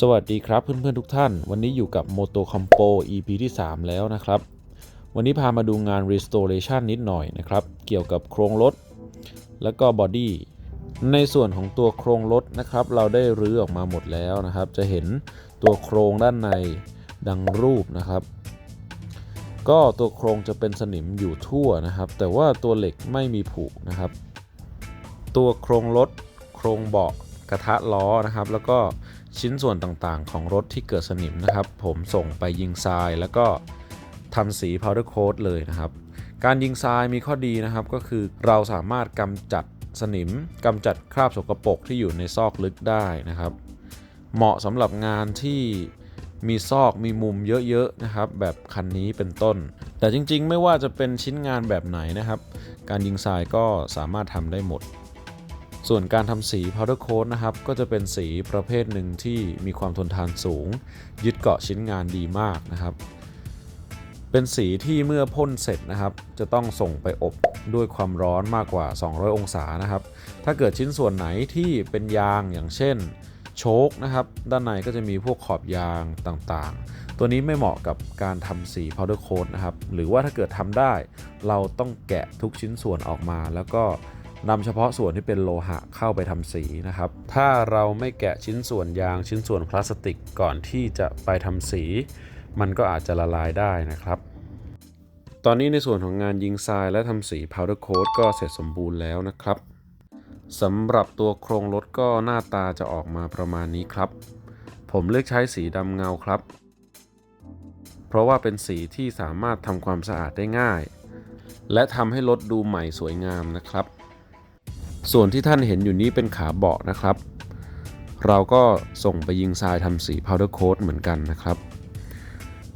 สวัสดีครับเพื่อนๆทุกท่าน วันนี้อยู่กับ Moto Compo EP ที่ 3 แล้วนะครับ วันนี้พามาดูงาน restoration นิดหน่อยนะครับ เกี่ยวกับโครงรถ แล้วก็บอดี้ในส่วนของตัวโครงรถนะครับ เราได้รื้อออกมาหมดแล้วนะครับ จะเห็นตัวโครงด้านในดังรูปนะครับ ก็ตัวโครงจะเป็นสนิมอยู่ทั่วนะครับ แต่ว่าตัวเหล็กไม่มีผุนะครับ ตัวโครงรถ โครงเบาะกระทะล้อนะครับ แล้วก็ ชิ้นส่วนต่างๆ ของรถที่เกิดสนิมนะครับ ผมส่งไปยิงทรายแล้วก็ทำสี powder coat เลยนะครับ การยิงทรายมีข้อดีนะครับก็คือเราสามารถกำจัดสนิมกำจัดคราบสกปรกที่อยู่ในซอกลึกได้นะครับ เหมาะสำหรับงานที่มีซอกมีมุมเยอะๆนะครับ แบบคันนี้เป็นต้น แต่จริงๆ ไม่ว่าจะเป็นชิ้นงานแบบไหนนะครับ การยิงทรายก็สามารถทำได้หมด ส่วนการทำสี powder coat นะครับ ก็จะเป็นสีประเภทหนึ่งที่มีความทนทานสูง ยึดเกาะชิ้นงานดีมากนะครับ เป็นสีที่เมื่อพ่นเสร็จนะครับ จะต้องส่งไปอบด้วยความร้อนมากกว่า 200 องศานะครับ ถ้าเกิดชิ้นส่วนไหนที่เป็นยางอย่างเช่นโชคนะครับ ด้านในก็จะมีพวกขอบยางต่างๆ ตัวนี้ไม่เหมาะกับการทำสี powder coat นะครับ หรือว่าถ้าเกิดทำได้ เราต้องแกะทุกชิ้นส่วนออกมาแล้วก็ นำเฉพาะส่วนที่เป็นโลหะเข้าไปทำสีนะครับ ถ้าเราไม่แกะชิ้นส่วนยางชิ้นส่วนพลาสติกก่อนที่จะไปทำสี มันก็อาจจะละลายได้นะครับ ตอนนี้ในส่วนของงานยิงทรายและทำสี powder coat ก็เสร็จสมบูรณ์แล้วนะครับสำหรับตัวโครงรถก็หน้าตาจะออกมาประมาณนี้ครับ ผมเลือกใช้สีดำเงาครับ เพราะว่าเป็นสีที่สามารถทำความสะอาดได้ง่าย และทำให้รถดูใหม่สวยงามนะครับ ส่วนที่ท่านเห็นอยู่นี้เป็นขาเบาะนะครับ เราก็ส่งไปยิงทรายทำสี powder coat เหมือนกันนะครับ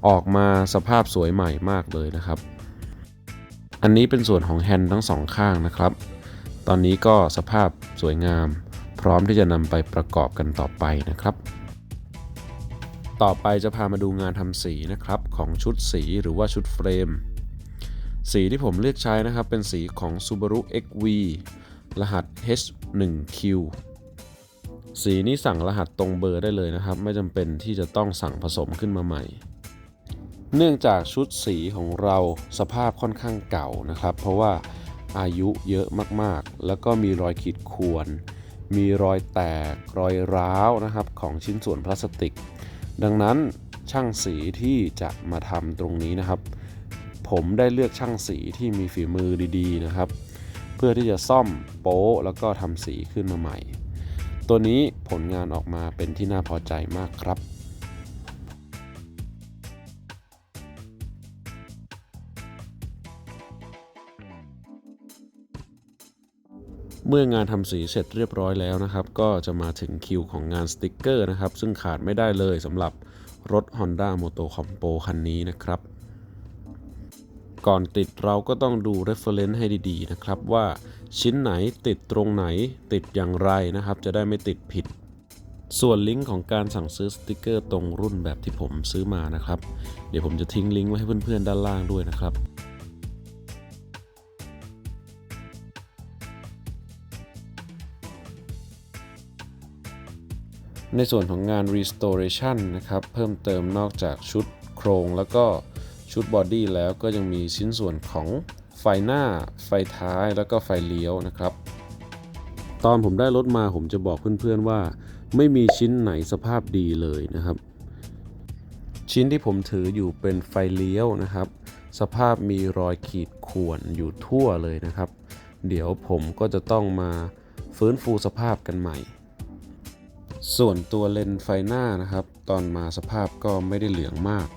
ออกมาสภาพสวยใหม่มากเลยนะครับ อันนี้เป็นส่วนของแฮนด์ทั้งสองข้างนะครับ ตอนนี้ก็สภาพสวยงาม พร้อมที่จะนำไปประกอบกันต่อไปนะครับ ต่อไปจะพามาดูงานทำสีนะครับของชุดสีหรือว่าชุดเฟรม สีที่ผมเลือกใช้นะครับเป็นสีของ Subaru XV รหัส H1Q สีนี้สั่งรหัสตรงเบอร์ได้เลยนะครับ ไม่จำเป็นที่จะต้องสั่งผสมขึ้นมาใหม่ เนื่องจากชุดสีของเราสภาพค่อนข้างเก่านะครับ เพราะว่าอายุเยอะมากๆ แล้วก็มีรอยขีดข่วน มีรอยแตก รอยร้าวนะครับของชิ้นส่วนพลาสติก ดังนั้นช่างสีที่จะมาทำตรงนี้นะครับ ผมได้เลือกช่างสีที่มีฝีมือดีๆนะครับ เพื่อที่จะซ่อมโป๊ะแล้วก็ทำสีขึ้นมาใหม่ ตัวนี้ผลงานออกมาเป็นที่น่าพอใจมากครับเมื่องานทำสีเสร็จเรียบร้อยแล้วนะครับ ก็จะมาถึงคิวของงานสติกเกอร์นะครับ ซึ่งขาดไม่ได้เลยสำหรับรถ Honda Moto Compo คันนี้นะครับ ก่อนติดเราก็ต้องดู reference ให้ดีๆนะครับว่าชิ้นไหนติดตรงไหนติดอย่างไรนะครับ จะได้ไม่ติดผิด ส่วนลิงก์ของการสั่งซื้อสติกเกอร์ตรงรุ่นแบบที่ผมซื้อมานะครับ เดี๋ยวผมจะทิ้งลิงก์ไว้ให้เพื่อนๆด้านล่างด้วยนะครับในส่วนของงาน restoration นะครับ เพิ่มเติมนอกจากชุดโครงแล้วก็ ชุดบอดี้แล้วก็ยังมีชิ้นส่วนของไฟหน้า ไฟท้ายแล้วก็ไฟเลี้ยวนะครับ ตอนผมได้รถมาผมจะบอกเพื่อนๆว่า ไม่มีชิ้นไหนสภาพดีเลยนะครับ ชิ้นที่ผมถืออยู่เป็นไฟเลี้ยวนะครับ สภาพมีรอยขีดข่วนอยู่ทั่วเลยนะครับ เดี๋ยวผมก็จะต้องมาฟื้นฟูสภาพกันใหม่ ส่วนตัวเลนไฟหน้านะครับ ตอนมาสภาพก็ไม่ได้เหลืองมาก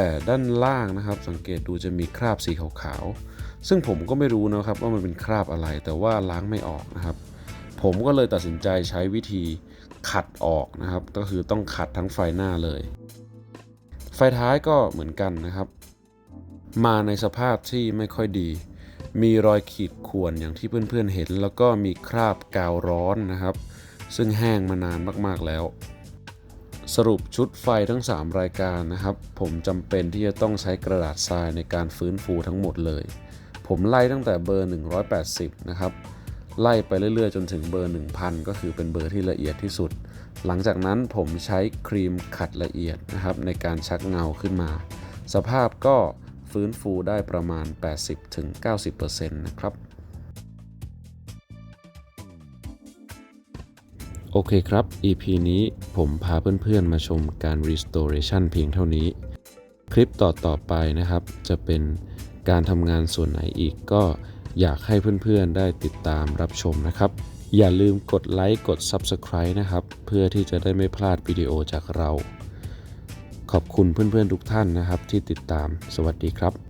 แต่ด้านล่างนะครับ สังเกตดูจะมีคราบสีขาวๆซึ่งผมก็ไม่รู้นะครับว่ามันเป็นคราบอะไร แต่ว่าล้างไม่ออกนะครับ ผมก็เลยตัดสินใจใช้วิธีขัดออกนะครับ ก็คือต้องขัดทั้งไฟหน้าเลย ไฟท้ายก็เหมือนกันนะครับ มาในสภาพที่ไม่ค่อยดี มีรอยขีดข่วนอย่างที่เพื่อนๆเห็น แล้วก็มีคราบกาวร้อนนะครับ ซึ่งแห้งมานานมากๆแล้ว สรุปชุดไฟทั้ง 3 รายการนะครับ ผมจำเป็นที่จะต้องใช้กระดาษทรายในการฟื้นฟูทั้งหมดเลย ผมไล่ตั้งแต่เบอร์ 180 นะครับ ไล่ไปเรื่อยๆ จนถึงเบอร์ 1000 ก็คือเป็นเบอร์ที่ละเอียดที่สุด หลังจากนั้นผมใช้ครีมขัดละเอียดนะครับในการชักเงาขึ้นมา สภาพก็ฟื้นฟูได้ประมาณ 80-90%นะครับ โอเคครับ EP นี้ผมพาเพื่อนๆมาชมการ restoration เพียงเท่านี้ คลิปต่อๆไปนะครับ จะเป็นการทำงานส่วนไหนอีกก็อยากให้เพื่อนๆได้ติดตามรับชมนะครับ อย่าลืมกดไลค์กด Subscribe นะครับ เพื่อที่จะได้ไม่พลาดวิดีโอจากเรา ขอบคุณเพื่อนๆทุกท่านนะครับที่ติดตาม สวัสดีครับ